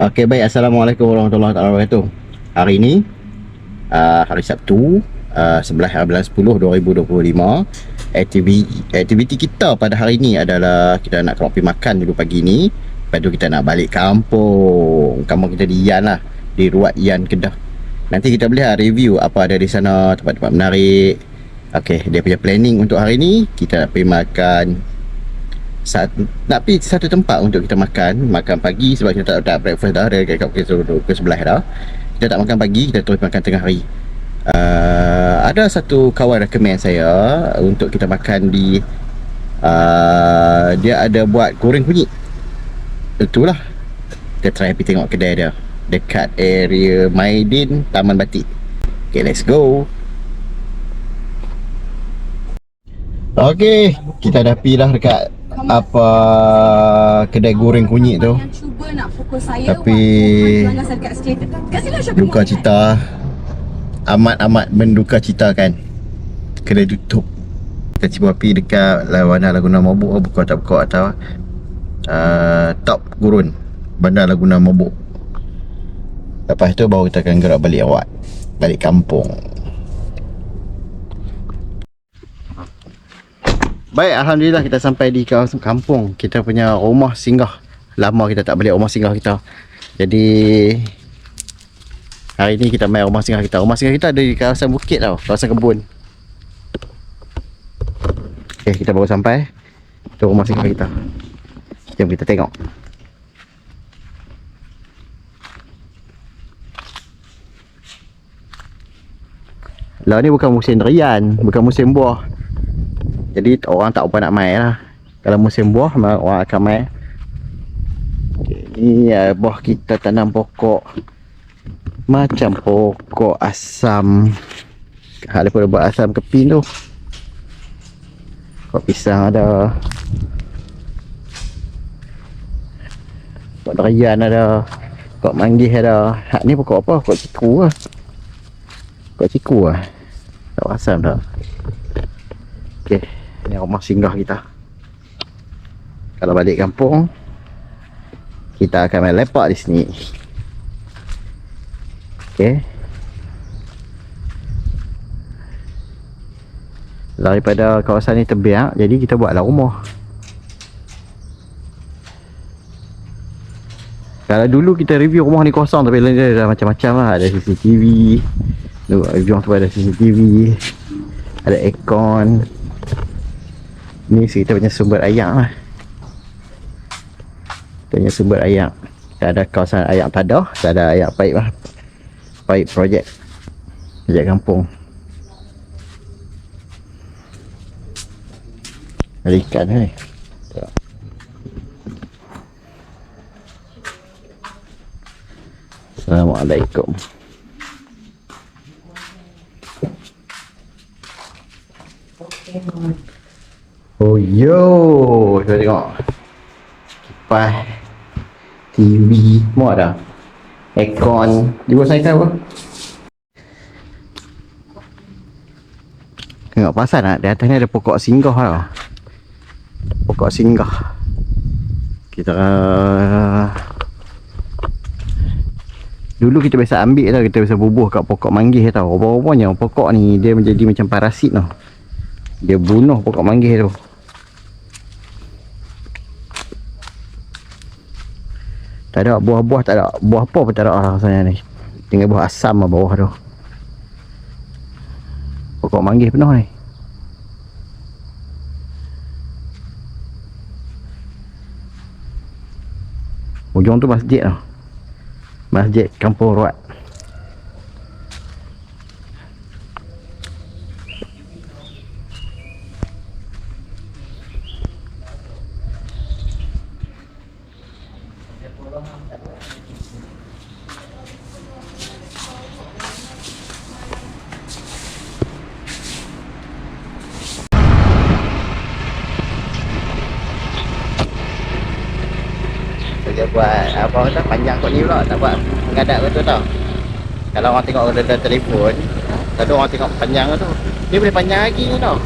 Okey baik Assalamualaikum warahmatullahi wabarakatuh. Hari ini uh, hari Sabtu uh, 11 bulan 10 2025 aktiviti aktiviti kita pada hari ini adalah kita nak keluar pergi makan dulu pagi ni. Lepas tu kita nak balik kampung. Kampung kita di Yan lah. Di Ruat Yan Kedah. Nanti kita boleh review apa ada di sana, tempat-tempat menarik. Okey, dia punya planning untuk hari ni kita nak pergi makan saat, nak pergi satu tempat untuk kita makan makan pagi sebab kita tak, tak breakfast dah dari kat ke, ke sebelah dah. Kita tak makan pagi kita terus makan tengah hari. Uh, ada satu kawan recommend saya untuk kita makan di uh, dia ada buat goreng kunyit. Itulah. Kita try pergi tengok kedai dia. Dekat area Maidin Taman Batik. Okay let's go. Okay, kita dah pergi dah dekat apa kedai goreng kunyit tu? Tapi- duka cita. amat-amat menduka cita kan? Kedai tutup. Kita cuba pergi dekat Lawana Laguna Mabuk. Buka tak buka atau uh, top gurun. Bandar Laguna Mabuk. Lepas tu baru kita akan gerak balik awak. Balik kampung Baik, Alhamdulillah kita sampai di kampung. Kita punya rumah singgah. Lama kita tak balik rumah singgah kita. Jadi Hari ni kita main rumah singgah kita. Rumah singgah kita ada di kawasan bukit tau Kawasan kebun. Okay, kita baru sampai Itu rumah singgah kita. Jom kita tengok. Lah ni bukan musim durian Bukan musim buah jadi orang tak apa nak main lah. Kalau musim buah orang akan main. Okay, Ni uh, buah kita tanam pokok. Macam pokok asam. Hal daripada buat asam keping tu. Pokok pisang ada. Pokok durian ada. Pokok manggis ada. Hak ni pokok apa? Pokok ciku lah Pokok ciku lah. Tak asam dah. Okay Ni rumah singgah kita. Kalau balik kampung Kita akan main lepak di sini. Okay Daripada kawasan ni terbiak Jadi kita buatlah rumah. Kalau dulu kita review rumah ni kosong Tapi lain dia macam-macam lah. Ada CCTV Review tu ada CCTV Ada aircon Ni kita punya sumber air lah. Kita punya sumber air Kita ada kawasan air tadah Kita ada air paip lah. Paip projek. Projek kampung. Ada ikan ni. Assalamualaikum Oh yo, kita tengok. Kipas TV semua ada. Aircon. Dia saya apa? Tengok pasal nak di atas ni ada pokok singgah tau. Pokok singgah. Kita Dulu kita biasa ambil tau, kita biasa bubuh kat pokok manggis tau. Rupa-rupanya pokok ni dia menjadi macam parasit tau. Dia bunuh pokok manggis tu. Tak ada buah-buah tak ada. Buah apa pun tak ada lah rasanya ni. Tinggal buah asam lah bawah tu. Pokok manggis penuh ni. Ujung tu masjid tau. Masjid Kampung Ruat. Dia buat apa kata panjang kot ni pula tak buat mengadak betul tau. Kalau orang tengok dalam telefon, tadi orang tengok panjang tu. Dia boleh panjang lagi ni tau.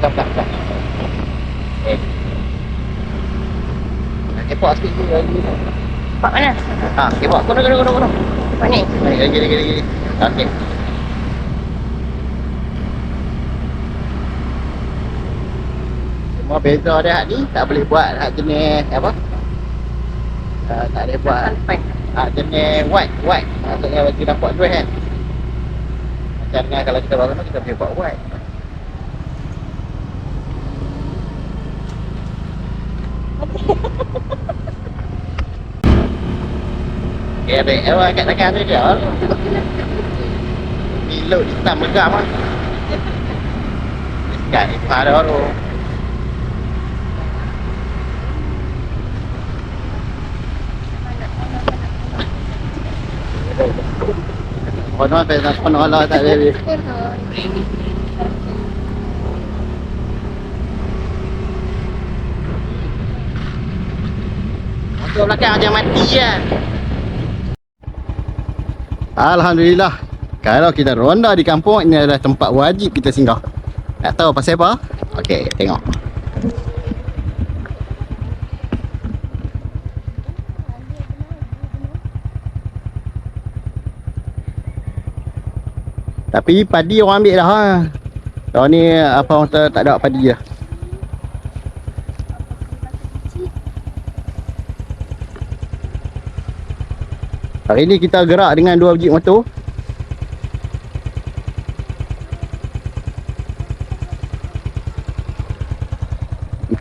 Tak tak tak. Eh. Nak kepok sikit je lagi tau. Pak mana? Ha, bawa kono kono kono kono. Pak ni. Lagi lagi lagi lagi. Okey. Semua beza dia hak ni, tak boleh buat hak jenis apa? Uh, tak boleh buat hak jenis white, white. Maksudnya bagi nampak dress kan. Macam dengan kalau kita bawa kita boleh buat white. Ya, dek, awak kat tangan tu dia. Pilot hitam megam ah. Dekat pada baru. Oh, no, pero no, no, no, tak ada. Motor belakang macam mati je. Alhamdulillah. Kalau kita ronda di kampung, ini adalah tempat wajib kita singgah. Nak tahu pasal apa? Okey, tengok. Tapi padi orang ambil dah ha. Tahun ni apa orang tak, ada padi dah. Hari ni kita gerak dengan dua biji motor.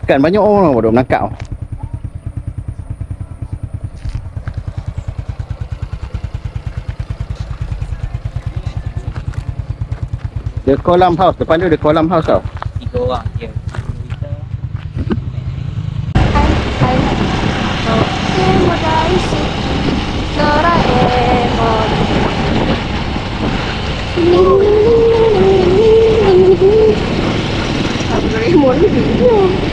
Ikan banyak orang pada menangkap. The kolam house, depan tu the kolam house tau. tiga orang je kita Selingkuh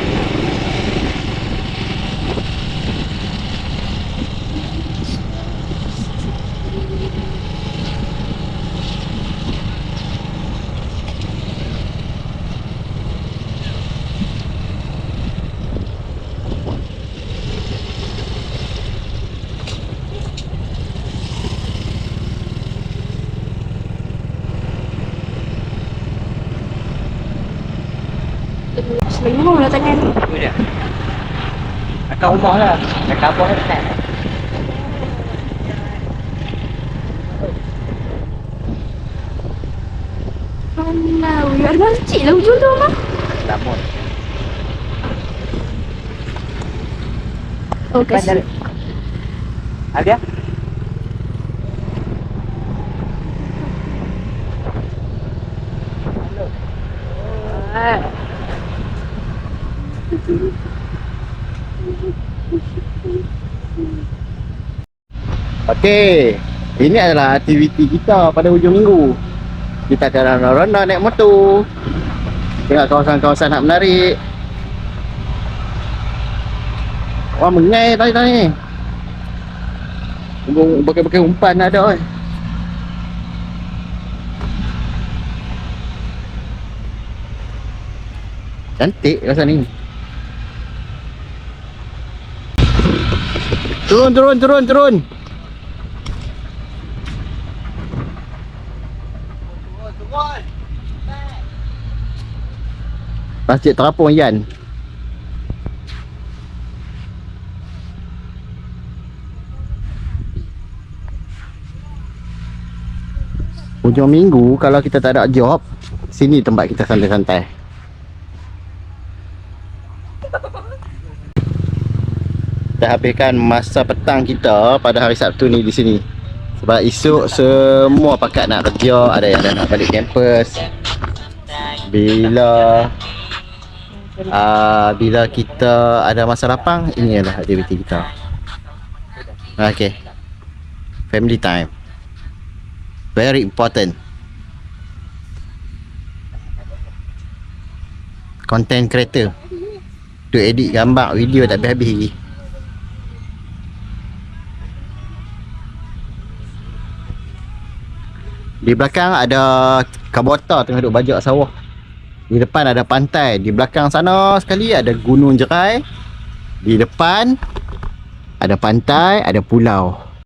tangan ni. tu dia dekat rumah lah dekat dia dekat Mana? Biar masjid lah ujung tu mah. Lamun Oh, kasih. Ada? Okey. Ini adalah aktiviti kita pada hujung minggu. Kita akan ronda naik motor. Tengok kawasan-kawasan nak menarik. Wah, mengai tadi tadi. Pakai-pakai umpan ada oi. Cantik kawasan ni. Turun, turun, turun, turun. Masjid Terapung Yan. Hujung minggu kalau kita tak ada job, sini tempat kita santai-santai. Habiskan masa petang kita pada hari Sabtu ni di sini. Sebab esok semua pakat nak kerja, ada yang dah nak balik kampus. Bila uh, bila kita ada masa lapang, ini adalah aktiviti kita. Okay. Family time. Very important. Content creator. Tu edit gambar, video tak habis-habis lagi. Di belakang ada kabota tengah duduk bajak sawah. Di depan ada pantai. Di belakang sana sekali ada gunung jerai. Di depan Ada pantai, ada pulau.